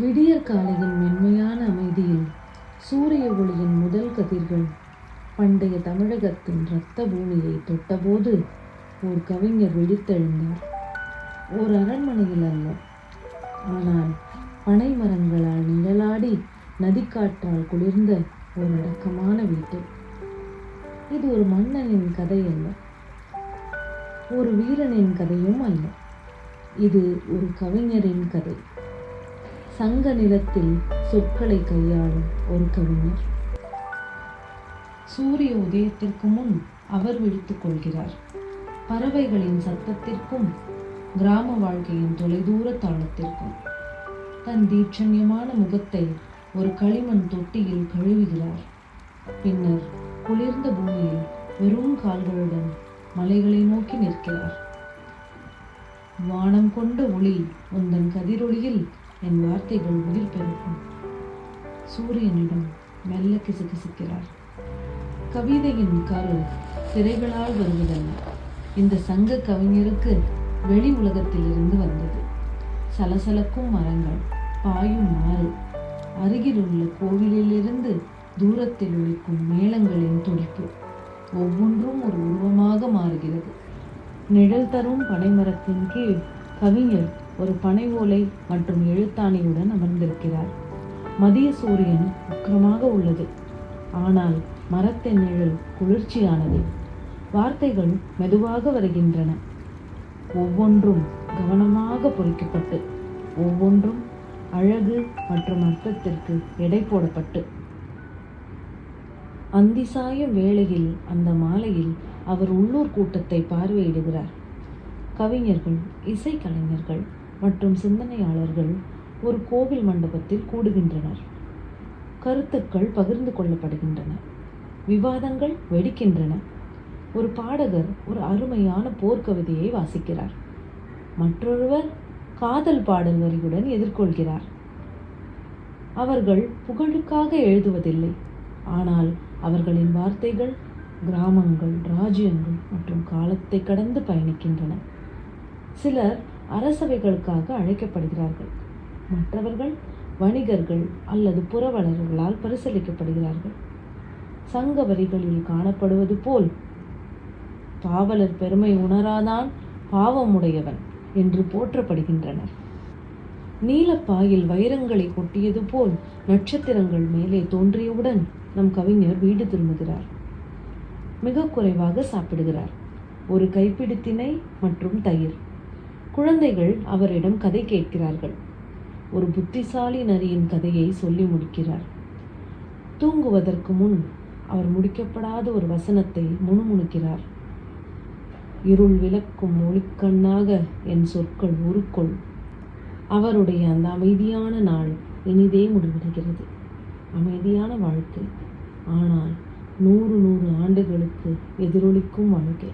விடியற் காலையின் மென்மையான அமைதியில் சூரிய ஒளியின் முதல் கதிர்கள் பண்டைய தமிழகத்தின் இரத்த பூமியை தொட்டபோது ஓர் கவிஞர் விழித்தெழுந்தார். ஓர் அரண்மனையில் அல்ல ஆனால் பனை மரங்களால் நிழலாடி நதிக்காற்றால் குளிர்ந்த ஒரு அடக்கமான வீட்டில் இது ஒரு மன்னனின் கதை அல்ல ஒரு வீரனின் கதையும் அல்ல இது ஒரு கவிஞரின் கதை. சங்க நிலத்தில் சொற்களை கையாளும் ஒரு கவிஞர். சூரிய உதயத்திற்கு முன் அவர் விழித்துக் கொள்கிறார். பறவைகளின் சத்தத்திற்கும் கிராம வாழ்க்கையின் தொலைதூர தாளத்திற்கும் தன் தீட்சண்யமான முகத்தை ஒரு களிமண் தொட்டியில் கழுவுகிறார். பின்னர் குளிர்ந்த பூமியில் வெறும் கால்களுடன் மலைகளை நோக்கி நிற்கிறார். வானம் கொண்ட ஒளி உந்தன் கதிரொளியில் என் வார்த்தைகள் உயிர் பெருக்கும். சூரியனிடம் மெல்ல கிசுகிசுக்கிறார். கவிதையின் காலம் திரைகளால் வருவதல்ல இந்த சங்க கவிஞருக்கு வெளி உலகத்திலிருந்து வந்தது. சலசலக்கும் மரங்கள் பாயும் மாறு அருகிலுள்ள கோவிலிலிருந்து தூரத்தில் ஒழிக்கும் மேளங்களின் துடிப்பு ஒவ்வொன்றும் ஒரு உருவமாக மாறுகிறது. நிழல் தரும் பனைமரத்தின் கீழ் கவிஞர் ஒரு பனை ஓலை மற்றும் எழுத்தாணியுடன் அமர்ந்திருக்கிறார். மதிய சூரியன் உக்கிரமாக உள்ளது. ஆனால் மரத்தின் நிழல் குளிர்ச்சியானது. வார்த்தைகள் மெதுவாக வருகின்றன. ஒவ்வொன்றும் கவனமாக பொறிக்கப்பட்டு ஒவ்வொன்றும் அழகு மற்றும் அர்த்தத்திற்கு எடை போடப்பட்டு. அந்தி சாயும் வேளையில் அந்த மாலையில் அவர் உள்ளூர் கூட்டத்தை பார்வையிடுகிறார். கவிஞர்கள் இசைக்கலைஞர்கள் மற்றும் சிந்தனையாளர்கள் ஒரு கோவில் மண்டபத்தில் கூடுகின்றனர். கருத்துக்கள் பகிர்ந்து கொள்ளப்படுகின்றன. விவாதங்கள் வெடிக்கின்றன. ஒரு பாடகர் ஒரு அருமையான போர்க்கவிதையை வாசிக்கிறார். மற்றொருவர் காதல் பாடல் வரியுடன் எதிர்கொள்கிறார். அவர்கள் புகழுக்காக எழுதுவதில்லை. ஆனால் அவர்களின் வார்த்தைகள் கிராமங்கள் ராஜ்யங்கள் மற்றும் காலத்தை கடந்து பயணிக்கின்றன. சிலர் அரசவைகளுக்காக அழைக்கப்படுகிறார்கள். மற்றவர்கள் வணிகர்கள் அல்லது புறவலர்களால் பரிசீலிக்கப்படுகிறார்கள். சங்க வரிகளில் காணப்படுவது போல் பாவலர் பெருமை உணராதான் பாவமுடையவன் என்று போற்றப்படுகின்றனர். நீலப்பாயில் வைரங்களை கொட்டியது போல் நட்சத்திரங்கள் மேலே தோன்றியவுடன் நம் கவிஞர் வீடு திரும்புகிறார். மிக குறைவாக சாப்பிடுகிறார். ஒரு கைப்பிடி திணை மற்றும் தயிர். குழந்தைகள் அவரிடம் கதை கேட்கிறார்கள். ஒரு புத்திசாலி நரியின் கதையை சொல்லி முடிக்கிறார். தூங்குவதற்கு முன் அவர் முடிக்கப்படாத ஒரு வசனத்தை முணுமுணுக்கிறார். இருள் விளக்கும் ஒளிக்கண்ணாக என் சொற்கள் உருக்கொள் அவருடைய அந்த அமைதியான நாள் இனிதே முடிவடைகிறது. அமைதியான வாழ்க்கை. ஆனால் நூறு நூறு ஆண்டுகளுக்கு எதிரொலிக்கும் வாழ்க்கை.